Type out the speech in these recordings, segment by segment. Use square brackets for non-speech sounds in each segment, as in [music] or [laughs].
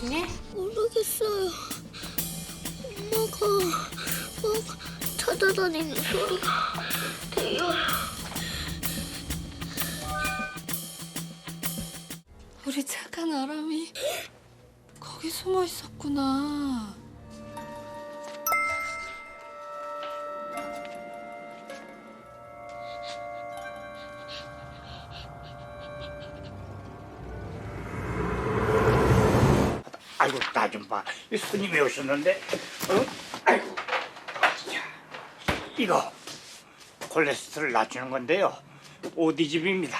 계시니? 모르겠어요. 엄마가 막 찾아다니는 소리가 들려요. 우리 착한 아람이 거기 숨어 있었구나. 아이고 나 좀 봐. 이 손님이 오셨는데. 어? 아이고. 자, 이거 콜레스테롤 낮추는 건데요. 오디집입니다.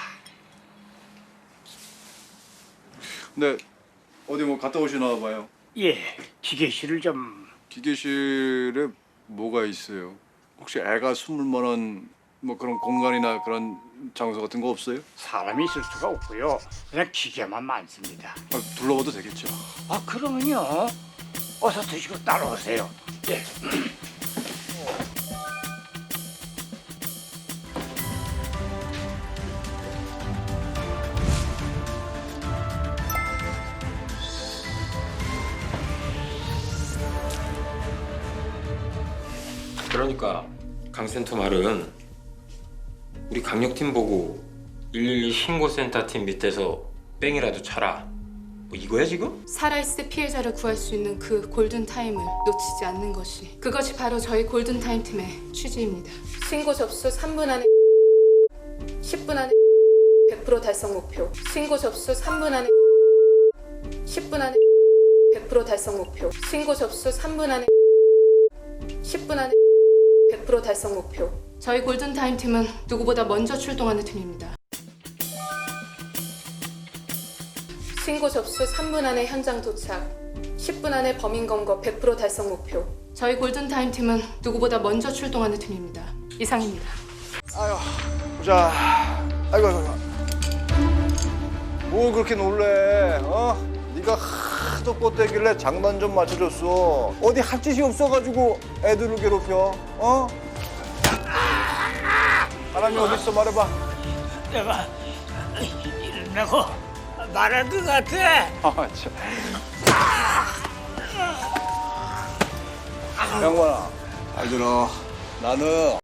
네 어디 뭐 갔다 오시나 봐요. 예, 기계실을 좀 기계실에 뭐가 있어요? 혹시 애가 숨을 만한 뭐 그런 공간이나 그런 장소 같은 거 없어요? 사람이 있을 수가 없고요. 그냥 기계만 많습니다. 아, 둘러봐도 되겠죠. 아 그러면요. 어서 드시고 따라오세요. 예. 그러니까 강센터 말은 우리 강력팀 보고 112 신고센터 팀 밑에서 뺑이라도 쳐라 뭐 이거야 지금? 살아있을 때 피해자를 구할 수 있는 그 골든 타임을 놓치지 않는 것이 그것이 바로 저희 골든 타임 팀의 취지입니다. 신고 접수 3분 안에 10분 안에 100% 달성 목표. 신고 접수 3분 안에 10분 안에 100% 달성 목표. 신고 접수 3분 안에 10분 안에 100% 달성 목표. 저희 골든 타임 팀은 누구보다 먼저 출동하는 팀입니다. 신고 접수 3분 안에 현장 도착. 10분 안에 범인 검거 100% 달성 목표. 저희 골든 타임 팀은 누구보다 먼저 출동하는 팀입니다. 이상입니다. 보자. 아이고 아이고. 뭘 그렇게 놀래? 어? 네가 하도 뻗대길래 장난 좀 맞춰줬어. 어디 할 짓이 없어가지고 애들을 괴롭혀. 어? 사람이 어디 있어 말해봐. 내가 이런다고 말할 것 같아. 아 참. 양반아, 잘 들어. 나는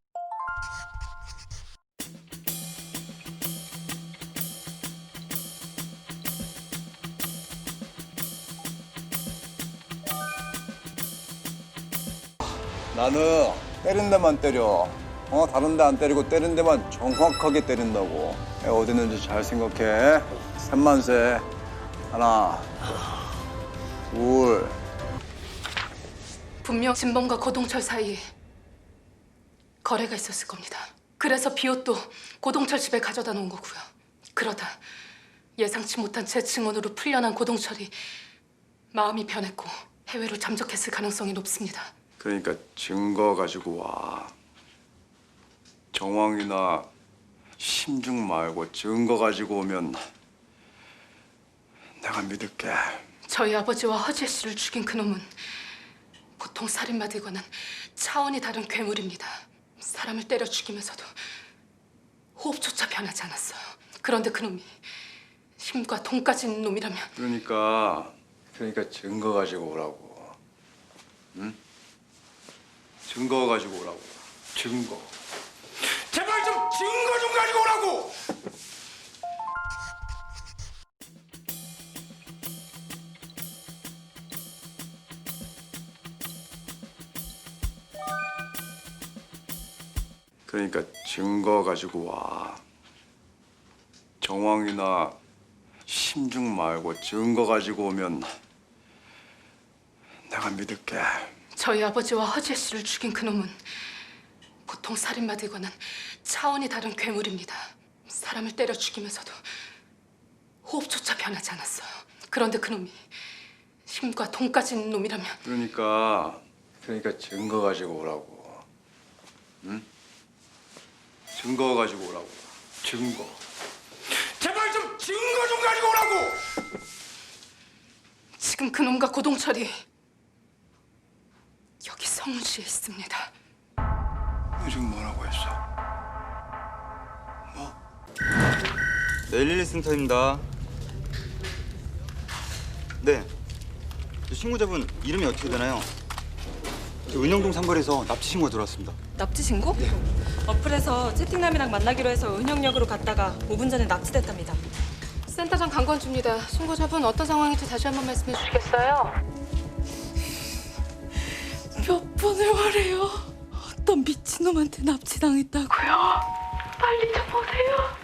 나는 때린 데만 때려. 어, 다른 데 안 때리고 때린 데만 정확하게 때린다고. 애 어디 있는지 잘 생각해. 셋만세. 하나, 둘, 분명 진범과 고동철 사이에 거래가 있었을 겁니다. 그래서 비옷도 고동철 집에 가져다 놓은 거고요. 그러다 예상치 못한 제 증언으로 풀려난 고동철이 마음이 변했고 해외로 잠적했을 가능성이 높습니다. 그러니까 증거 가지고 와. 정황이나 심증 말고 증거 가지고 오면 내가 믿을게. 저희 아버지와 허재 씨를 죽인 그놈은 보통 살인마들과는 차원이 다른 괴물입니다. 사람을 때려 죽이면서도 호흡조차 변하지 않았어요. 그런데 그놈이 힘과 돈까지 있는 놈이라면 그러니까 그러니까 증거 가지고 오라고. 응? 증거 가지고 오라고. 증거. 증거 좀 가지고 오라고! 그러니까 증거 가지고 와. 정황이나 심증 말고 증거 가지고 오면 내가 믿을게. 저희 아버지와 허재 씨를 죽인 그놈은 보통 살인마들과는 차원이 다른 괴물입니다. 사람을 때려 죽이면서도 호흡조차 변하지 않았어요. 그런데 그놈이 힘과 돈까지 있는 놈이라면 그러니까 그러니까 증거 가지고 오라고. 응? 증거 가지고 오라고. 증거. 제발 좀 증거 좀 가지고 오라고! 지금 그놈과 고동철이 여기 성운시에 있습니다. 너 지금 뭐라고 했어? 네, 112 센터입니다. 네. 저 신고자분 이름이 어떻게 되나요? 저 은영동 상거리에서 납치 신고 들어왔습니다. 납치 신고? 어플에서 채팅남이랑 만나기로 해서 은영역으로 갔다가 5분 전에 납치됐답니다. 센터장 강권주입니다. 신고자분 어떤 상황인지 다시 한번 말씀해 주시겠어요? [laughs] 몇 번을 말해요. 어떤 미친놈한테 납치당했다고요. 빨리 좀 오세요.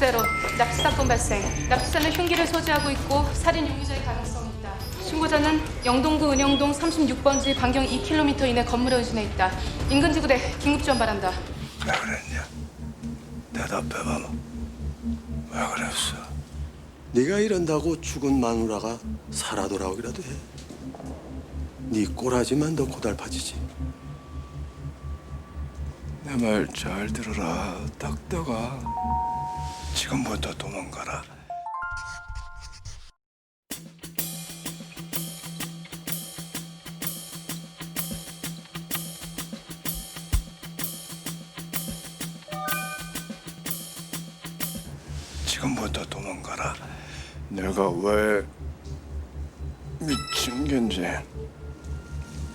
곧 제로 납치 사건 발생. 납치자는 흉기를 소지하고 있고 살인 용의자의 가능성이 있다. 신고자는 영동구 은영동 36번지 반경 2km 이내 건물에 의진해 있다. 인근 지구대 긴급 지원 바란다. 왜 그랬냐? 대답해봐봐. 왜 그랬어? 네가 이런다고 죽은 마누라가 살아 돌아오기라도 해. 네 꼬라지만 더 고달파지지. 내 말 잘 들어라. 딱다가 지금부터 도망가라. 지금부터 도망가라. 내가 왜 미친 건지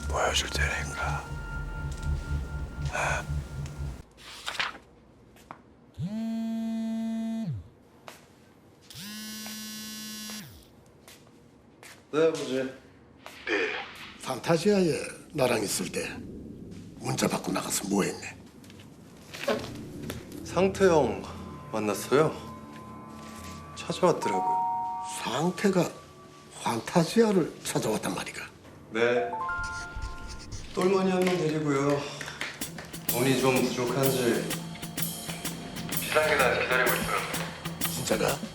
보여줄 테니까. 네, 아버지. 판타지아에 나랑 있을 때 문자 받고 나가서 뭐 했네? 상태형 만났어요. 찾아왔더라고요. 상태가 판타지아를 찾아왔단 말이가. 네. 똘머니 한명 데리고요. 돈이 좀 부족한지 비상계단 기다리고 있어요. 진짜가?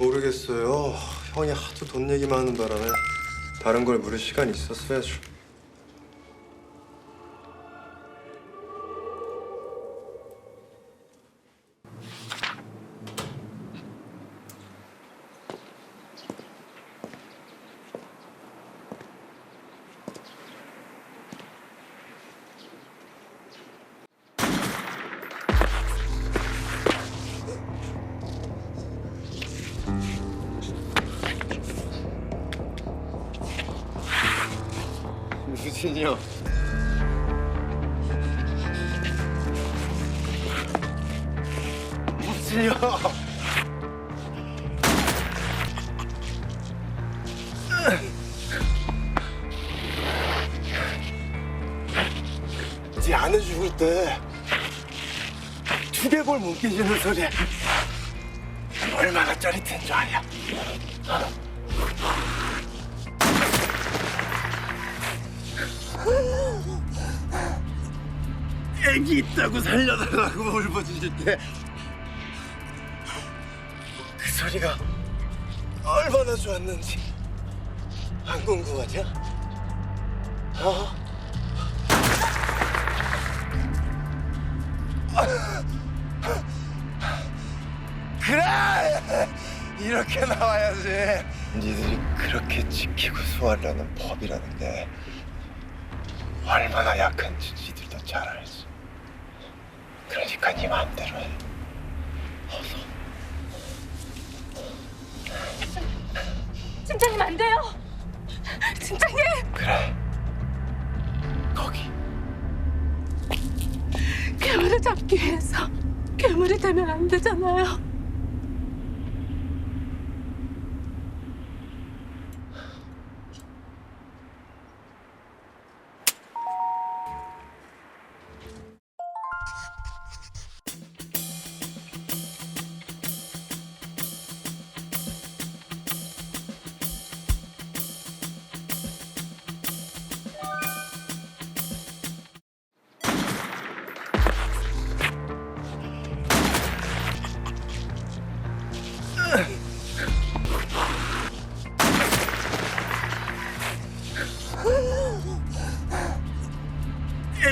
모르겠어요. 형이 하도 돈 얘기만 하는 바람에 다른 걸 물을 시간이 있었어야죠. 유진이 형. 네 아내 죽을 때 두개골 뭉개지는 소리 얼마나 짜릿한 줄 아냐? 애기 있다고 살려달라고 울부짖을 때 그 소리가 얼마나 좋았는지 안 궁금하냐? 어? 그래! 이렇게 나와야지. 니들이 그렇게 지키고 소화하려는 법이라는데 얼마나 약한지 니들도 잘 알지. 그러니까 네 마음대로 해. 팀장님 안 돼요. 팀장님. 그래. 거기. 괴물을 잡기 위해서 괴물이 되면 안 되잖아요.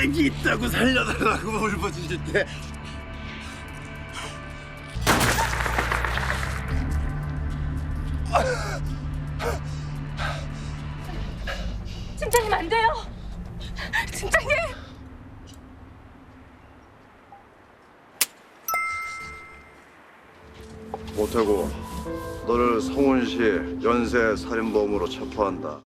애기 있다고 살려달라고 울부짖을 때 팀장님 안 돼요. 팀장님. 못하고 너를 성훈 씨 연쇄 살인범으로 체포한다.